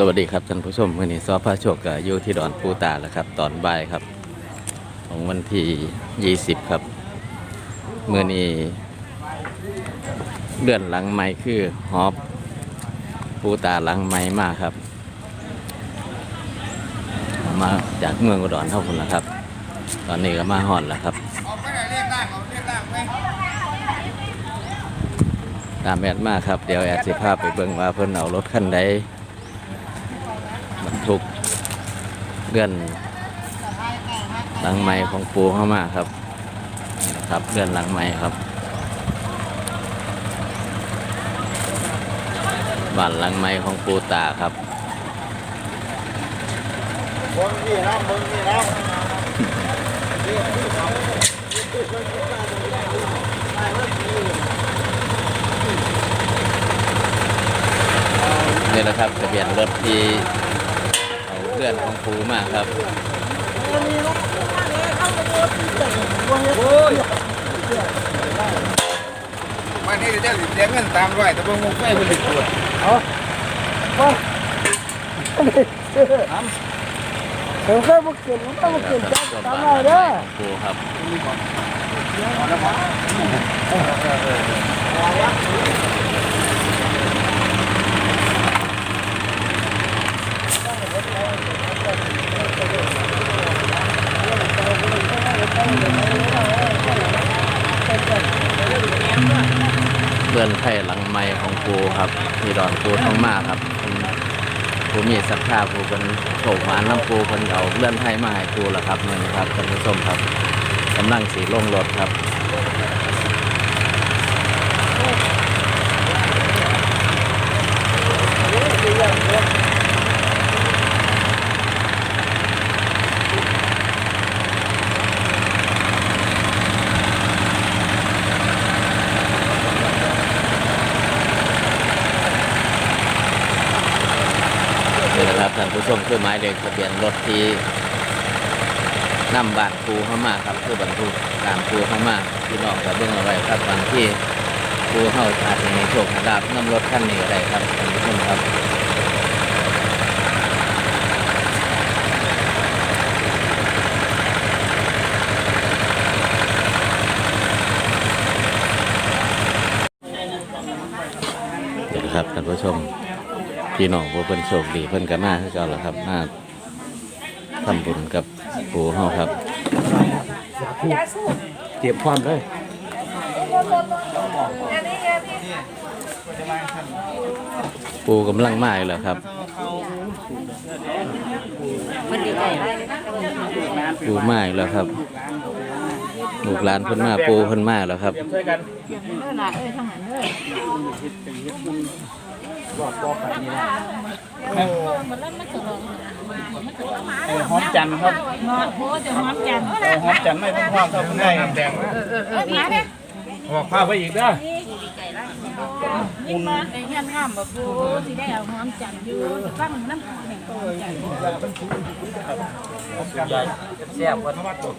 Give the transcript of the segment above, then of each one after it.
สวัสดีครับท่านผู้ชมวันนี้ซอพระโชคกับยูที่ดอนปูตาแล้วครับ ตอนบ่ายครับ ของวันที่ 20 ครับเมื่อนี้เลื่อนหลังไม้คือฮอบปูตาหลังไม้มากครับ มาจากเมืองอุดรเท่าคนละครับ ตอนนี้ก็มาหอนแล้วครับตามแอดมากครับเดี๋ยวแอดสิภาพไปเบิ่งว่าเพิ่นเอารถคันใด ทุกเลื่อนหลังไม้ของปูเข้ามาครับครับเลื่อนหลังไม้ครับบ้านหลังไม้ของปูตาครับมึงนี่นะมึงนี่นะนี่แหละครับทะเบียนรถที่ เพื่อนของปูมาครับวันนี้เดี๋ยจะเสียเงินตามร้อยแต่บิ่งมุกไม่เพิ่นได้ตรวจผมเคยมาเกินผมต้องมาเกินจับตามเราเด้อปูครับเนไข่หลังไม้ของปูครับที่ดอนปูท้องมากครับปูมีศรัทธาปูเป็นโฉกหมานน้ำปูเป็นเอาเลื่อนไข่มาให้ปูแล้วครับเงินครับท่านผู้ชมครับกำลังสีลงรถครับ นี่นะครับท่านผู้ ชมคือหมายเลขทะเบียนรถที่นำบานปูเข้ามาครับคือบรรทุกตามปูเข้ามาพี่น้องกับเบื้องเอาไว้ครับบางที่ปูเข้าอาจจะมีโชคลาภนำรถคันนี้ได้ครับท่านผู้ชมครับเดี๋ยวนะครับท่านผู้ชม พี่น้องผู้เพิ่นโชคดีเพิ่นก็มาคือเก่าแล้วครับมาทำบุญกับปู่เฮาครับเก็บความเลยปู่กำลังมาอยู่แล้วครับปู่มาอยู่แล้วครับลูกหลานเพิ่นมาปู่เพิ่นมาแล้วครับเออ หอมจันทร์ครับงอโหจะหอมจังเออหอมจันทร์ไม่ต้องความครับง่ายน้ำแดงเออนี่เนี่ยบอกข้าวไปอีกเด้อนี่มาไอ้เงี้ยห้ามแบบปูสิได้เอาหอมจังอยู่ฟังน้ำหอมแห่งหอมจังแซ่บกว่าทอดสด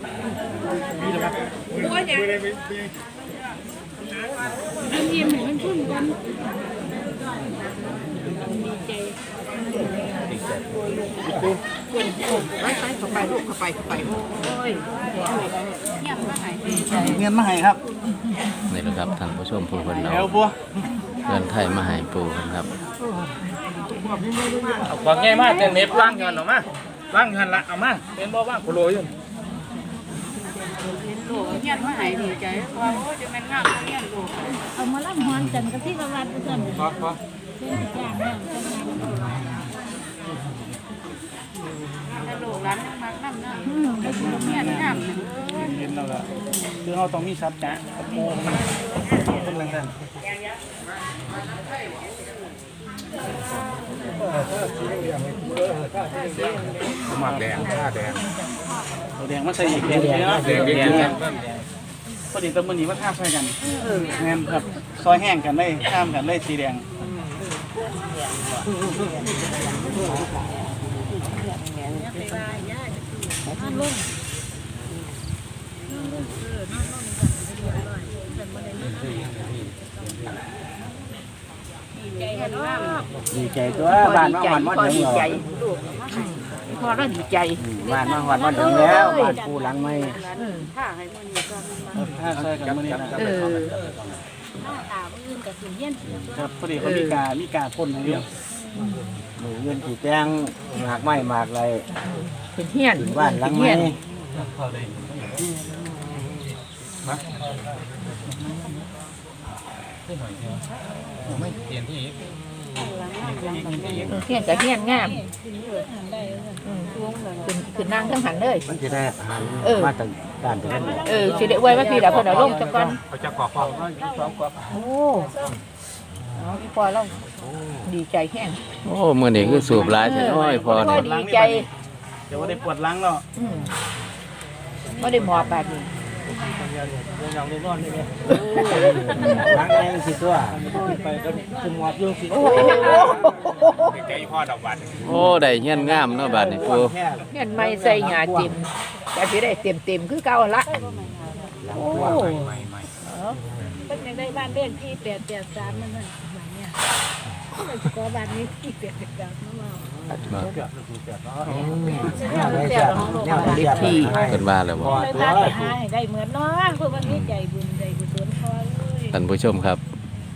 มันยิ้มเห็นมันชุ่มกัน ดีใจเข้าไปลูกเข้าไปเข้าไปเงียบมาหายดีใจเงินมาให้ครับนี่แหละครับท่านผู้ชมผู้เพิ่นแล้เอาวบัวเงินไทยมาให้ปู่เพิ่นครับ เอาความง่ายมากเต็มเม็ดว่างเงินออกมาว่างเงินละเอามาเป็นบ่ว่างกุโลอยู่เงียบมาหายดีใจว่าโอ้จะแม่งงามเงียบลูกเอามาล่ำหอมจังกับที่ประวัติเพื่อนพอพอเป็นจ้างแม่ ถ้าลูกหลานยังมักน้ำเนาะอืมไปกินเงียบงามเห็นแล้วล่ะคือเราต้องมีสัจจะกับโมมันเป็นเรื่องนั้นหมากแดงชาแดงแดงมาใส่อีกแดงแดงแดงพอดีตะมือนี้มาท่าใส่กันแม่นครับซอยแห้งกันเลยข้ามกันเลยสีแดง นใจกันว่าดีใจตัวบ้านมาหอดมาถึงแล้วพอแล้วดีใจบ้านมาหอดมาถึงแล้วบ้านปูหลังไม่ถ้าให้มันนี่ก็ถ้าใช่กันมื้อนี้นะเออหน้าตาอื่นกับสิ่งเย็นครับพอดีเขามีกามีกาพ่นให้เดียว หนูเงินขี่แจ้งหมากไม้หมากไรเป็นเฮียนถึงบ้านหลังไม่เฮียนกับเฮียนงามขึ้นขึ้นนั่งทั้งหันเลย มันจะได้หันเออ มาถึงด้านตรงนั้นเออสิได้ไว้ว่าพี่ดาเพิ่นเอาลงจักก่อน เขาจะก่อความโอ้ เอาอีพอเราดีใจแห้งโอ้มื้อนี้คือสูบหลายแท้น้อยพอพอนี่ดีใจเดี๋ยวว่าได้ปวดหลังแล้วอืมบ่ได้หมอบแบบนี้หลังไม่สิตัวไปก็จะหมอบอยู่สิโอ้โหใจพ่อดอกบัตรโอ้ได้เฮียนงามเนาะบัดนี้ปูแค่เฮียนไม่ใส่หญ้าจิ้มก็สิได้เต็มๆคือเก่าละโอ้ ไม่ไม่เป็นยังได้บ้านเลขที่883นั่นน่ะบ้านเนี่ยก็บ้านนี้ที่แปดแนวได้เสียบแนวได้เสียบให้เพิ่นว่าแล้วบ่ เลยพาไปหาให้ได้เหมือนเนาะเพื่อวันนี้ใจบุญใจบุญสนพอเลย ท่านผู้ชมครับ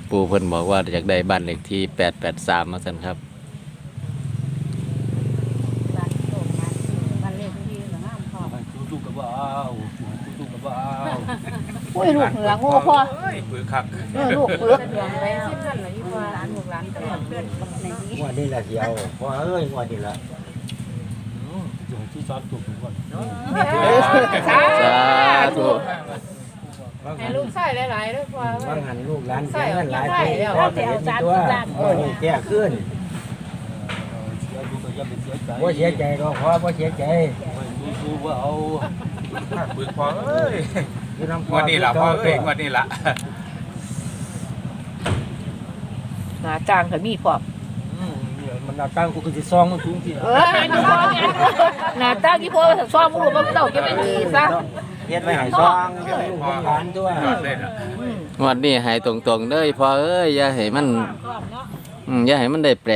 ปูเพิ่นบอกว่าอยากได้บ้านเลขที่ 883มาสั่นครับานโตบ้านบ้านเลขที่หลังน้ำพอ ดูกับว่าเอาดูกับว่าเอา โอ้ยลูกหลังโง่พ่อเฮ้ยปืนคักเออลูกเลือกดวงไปสิท่านหลายพ่อหลานลูกหลานตลอดเพื่อนในนี้งวดนี้ละเดียวพอเอ้ยงวดนี้ละอยู่ที่ซ้อนถูกทุกคนสาสาธุให้ลูกใส่หลายๆด้วยพ่อว่างหันลูกหลานเสียเงินหลายใส่ปีแล้วพอแต่เห็นตัวโอ้นี่แก่ขึ้นเสียดูก็ยังเป็นเสียใจว่าเสียใจหรอกพอว่าเสียใจ ดูดูว่าเอาปืนพ่อเอ้ยอยู่น้ำงวดนี้ล่ะพ่อเอ้ยงวดนี้ล่ะหาจางก็มีพร้อมมันนาตั้งกูคือสิซองมันสูงที่เออหน้าตากี่พ่อซ่อมรูปมันเต่าจะไม่ดีซะเฮ็ดไว้ให้ซองลูกของหลานตัวยอดเลยล่ะงวดนี้ให้ตรงๆเด้อพอเอ้ยอย่าให้มันอืมอย่าให้มันได้แปร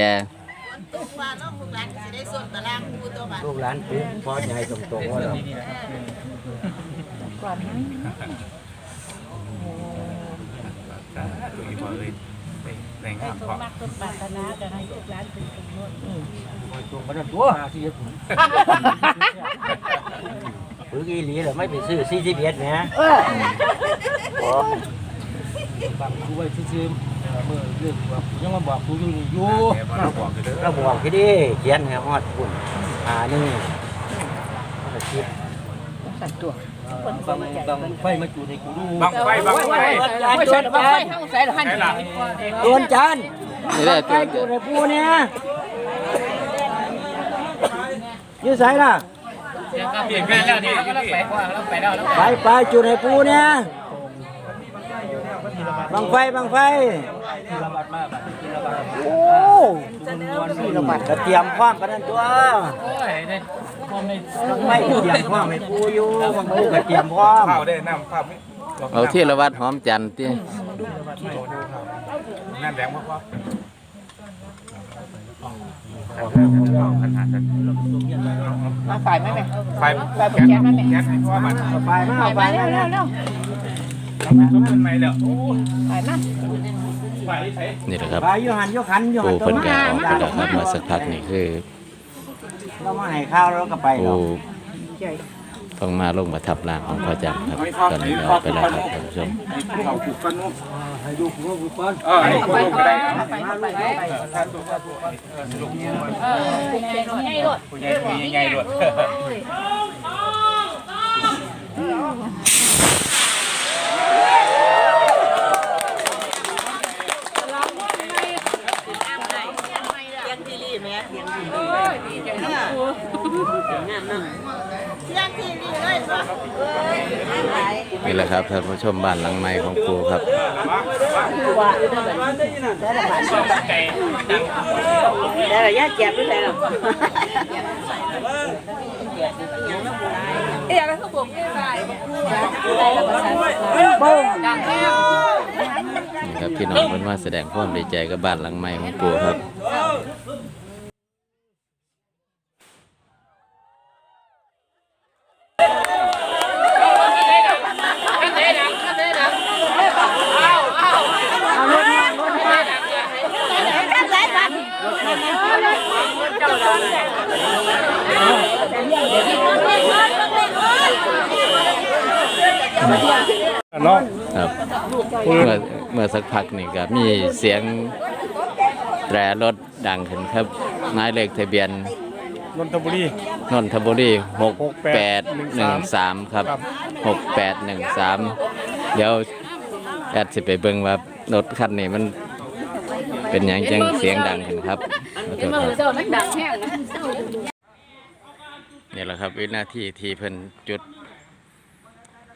ลูก หลานปุ๊บพอใหญ่ตรงๆว่าเราก่อนนะตัวอีพ่อเอ้ยในงามพ่อมักต้นปรารถนาจะให้ลูกหลานเป็นคนรวยตรงกันตัวหาที่ฝึกอีหลีเหรอไม่ไปซื้อซีจีเบียดแหมเออบางกูไว้ซื่อๆเมื่อเรื่องว่ายังมาบอกกูอยู่นี่อยู่เดี๋ยวมาบอกกันเด้อเราบอกที่ดิเขียนให้ฮอดคุณ อ่านี่ก็คิดสั่นตัวบางบางไฟมาจุดให้กูดูบังไฟบังไฟไม่ใช่บังไฟทั้งใส่ละหันใช่ล่ะโดนจานนี่ได้ไปตัวจุดให้ปูเนี่ยอยู่ไสล่ะเปลี่ยนแม่แล้วนี่พี่ไปไปจุดให้ปูเนี่ยบังไฟบังไฟ ระบาดมากระบาดโอ้นี่ละมันก็เตรียมพร้อมกันนั่นตัวโอ้ยได้พอไม่ไม่เตรียมพร้อมให้ปูอยู่บางปูก็เตรียมพร้อมข้าวได้น้ำข้าวไม่เอาที่ละวัดหอมจันทร์ตินั่นแรงพ่อมาฝ่ายไหมแม่ไฟฝ่ายผมแกนมาแม่แก๊สให้พ่อมันไปมาไปมาเร็วเร็วเร็วทุกคนไม่แล้วฝ่ายมา นี่แหละครับไปอยู่หันอยู่ขันอยู่ปูหันเพิ่นก็ออกไปแล้วครับมาสักพักนี่คือ เรามาให้ข้าวแล้วก็ไปปูเนาะใหญ่ต้องมาลงมาทับร่างของพ่อจันทร์ครับตอนนี้ก็ออกไปแล้วครับท่านผู้ชมเขาปลูกกันนู้นให้ดูกูกูก่อนเออให้คนลงไปได้ไปเข้าไปเข้าไปท่านตัวก็ตัวลูกเออใหญ่ใหญ่รถผู้ใหญ่มีใหญ่ด้ว นี่แหละครับท่านผู้ชมบ้านหลังใหม่ของปูครับได้ระยะเจ็บด้วยแล้วเอ๊ะอะไรเขาบอกได้ได้แล้วก็ใส่โบ้งดังแค่นี่ครับพี่น้องเพิ่นมาแสดงความดีใจกับบ้านหลังใหม่ของปู่ครับ เนาะครับเมื่อเมื่อสักพักนี่ก็มีเสียงแตรรถดังขึ้นครับหมายเลขทะเบียนนนทบุรีนนทบุรีหกแปด6813หนึ่งสามครับครับหกแปดหนึ่งสามเดี๋ยวแอดสิไปเบิ่งว่ารถคันนี้มันเป็นหยังจังเสียงดังขึ้นครับขอโทษครับเจ้านักดังแห้งนะนี่แหละครับวินาทีที่เพิ่นจุด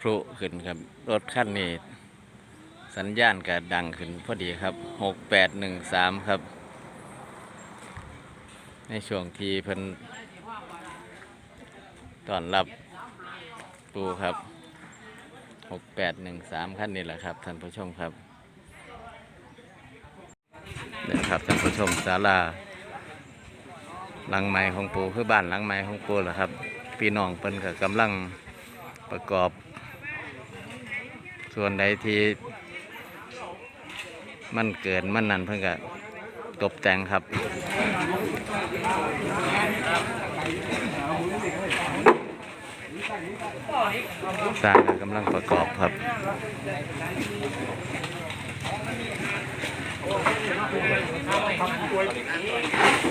พลุขึ้นครับ รถคันนี้ สัญญาณก็ดังขึ้นพอดีครับหกแปดหนึ่งสามครับ ในช่วงที่เพิ่นต้อนรับปูครับหกแปดหนึ่งสามขั้นนี้แหละครับท่านผู้ชมครับนี่ครับท่านผู้ชมศาลาหลังไม้ของปูคือบ้านหลังไม้ของปูแหละครับ พี่น้องเพิ่นก็กำลังประกอบ ส่วนใดที่มันเกินมันนั่นเพิ่นก็ตกแต่งครับ สร้างกำลังประกอบครับ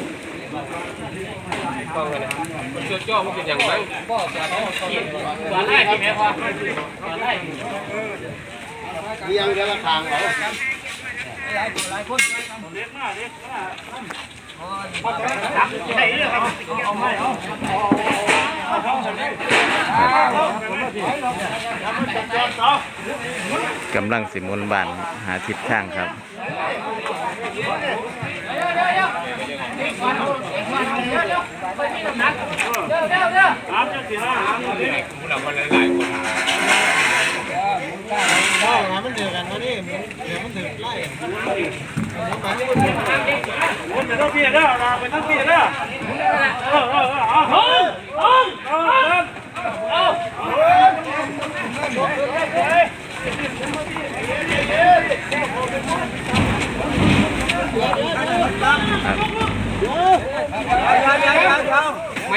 กำ ลังสิหมุนบานหาทิศทางครับไปทั้งพี่เด้อไปทั้งพี่เด้อเออเออเออเอาเอาเอา Yeah.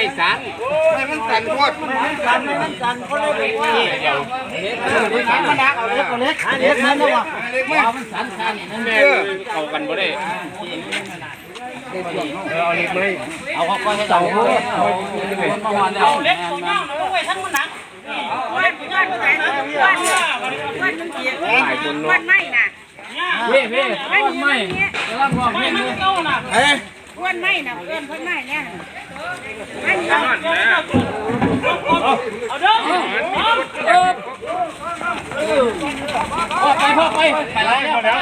ไม่สั่นไม่มันสั่นโคตรมันดักเอาเล็กเอาเล็กเล็กนั่นนะวะเล็กมากมันสันสันแม่เอากันบ่ได้เอาข้าวเต่าเพื่อเอาเล็กของน้องเอาไว้ทั้งมันหนักวันวันไหนวันวันมันเกียวันไม่น่ะเว้เว้วันไม่กำลังรอเว้มันเก่าน่ะเฮ้ย วันไม่น่ะเอิ้นวันไม่เนี่ยวันนั่นนะเอาเด้อเออ พ่อไปพ่อไปไปแล้วไปแล้ว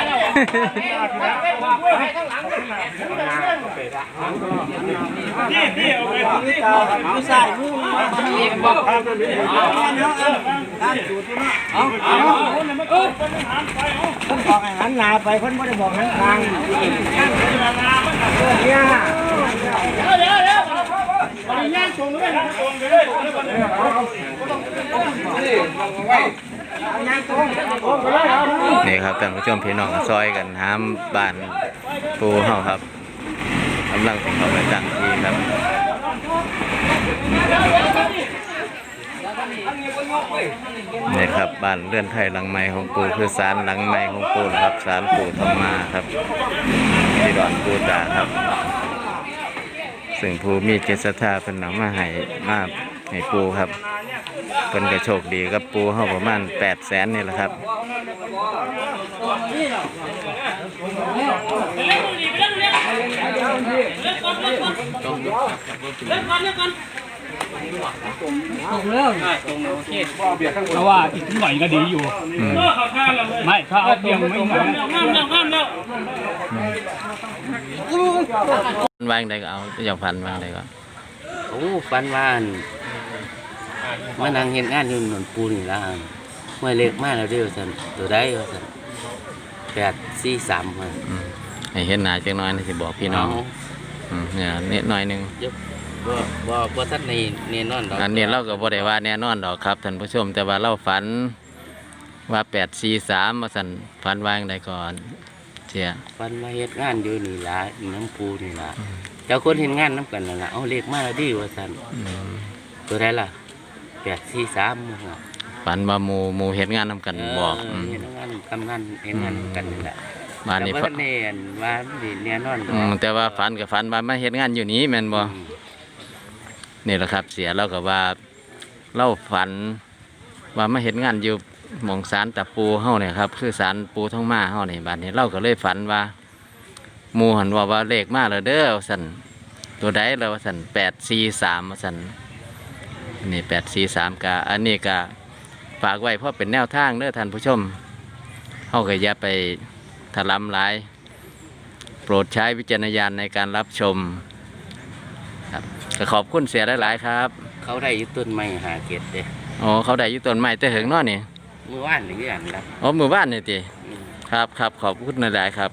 นี่นี่เอาไปนี่ผู้ชายผู้นี้บอกเอาเอาคนบอกให้หันหน้าไปคนไม่ได้บอกหันทางเนี่ยเดี๋ยวเดี๋ยว นี่ครับท่านผู้ชมพี่น้องซอยกันห้ามบ้านปูเฮาครับกำลังสิเข้าไปตั้งที่ครับนี่ครับบ้านเลื่อนไทยหลังไม้ของปูคือศาลหลังไม้ของปูครับศาลปูธรรมาครับที่ดอนปูตาครับ ซึ่งผู้มีจิตศรัทธาเป็นนำมาให้มาให้ปูครับเพิ่นก็โชคดีกับปูเฮาประมาณ8แสนนี่แหละครับเพราะว่าอีกหน่อยก็ดีอยู่ ไม่ถ้าเอาเพียงไม่หน่อย วางใดก็เอาอย่างพันวางใดก็โอ้ฟันว่านมานั่งเห็นงานอยู่หนุนปูนี่ละเมื่อเล็กมากแล้วเด้อสันตัวได้สันแปดสี่สามครับอืมให้เห็นหน้าจังน้อยนะสิบอกพี่น้องอืมเนี่ยนิดหน่อยหนึง บ่บ่บ่ท่านในเนนอนดอกอันนี้เราก็บ่ได้ว่าแน่นอนดอกครับท่านผู้ชมแต่ว่าเราฝันว่าแปดสี่สามมาสั่นฝันวาจั่งใดก่อน เสียฟันมาเฮ็ดงานอยู่นี่ล่ะน้ำปูนี่ล่ะเจ้าคนเฮ็ดงานน้ำกันนั่นล่ะเอาเลขมาแล้วดีว่าซั่นอืมตัวใดล่ะแปดสี่สามมื้อน่ะฝันว่าหมูหมูเฮ็ดงานนำกันบอกเออือมเฮ็ดงานทำงานเฮ็ดงานนำกันนี่แหละบ้านนี้แต่ฝัว่านแน่นว่านี่แน่นอนดอกอืมแต่ว่าฝันกับฝันว่ามาเฮ็ดงานอยู่นี้แม่นบ่อืมนี่แหละครับ เสียเราก็ว่าเล่าฝันว่ามาเฮ็ดงานอยู่ หมองศาลตะปูเฮาเนี่ยครับคือศาลปูท้องมาเฮานี่บัดนี้เราก็เลยฝันว่าหมู่หันว่าว่าเลขมาแล้วเด้อว่าซั่นตัวใดแล้วว่าซั่น843ว่าซั่นอันนี้843กะอันนี้ก็ฝากไว้เพราะเป็นแนวทางเด้อท่านผู้ชมเฮาก็อย่าไปถลำหลาย โปรดใช้วิจารณญาณในการรับชมครับก็ขอบคุณเสียหลายๆครับ เขาได้อยู่ต้นไม้หาเกตเด้อ๋อเขาได้อยู่ต้นไม้แต่เหิงเนอนี่เมื่อวานนี่คือกันละอ๋อหมู่บ้านนี่ติอืมครับครับขอบคุณหลายๆครับ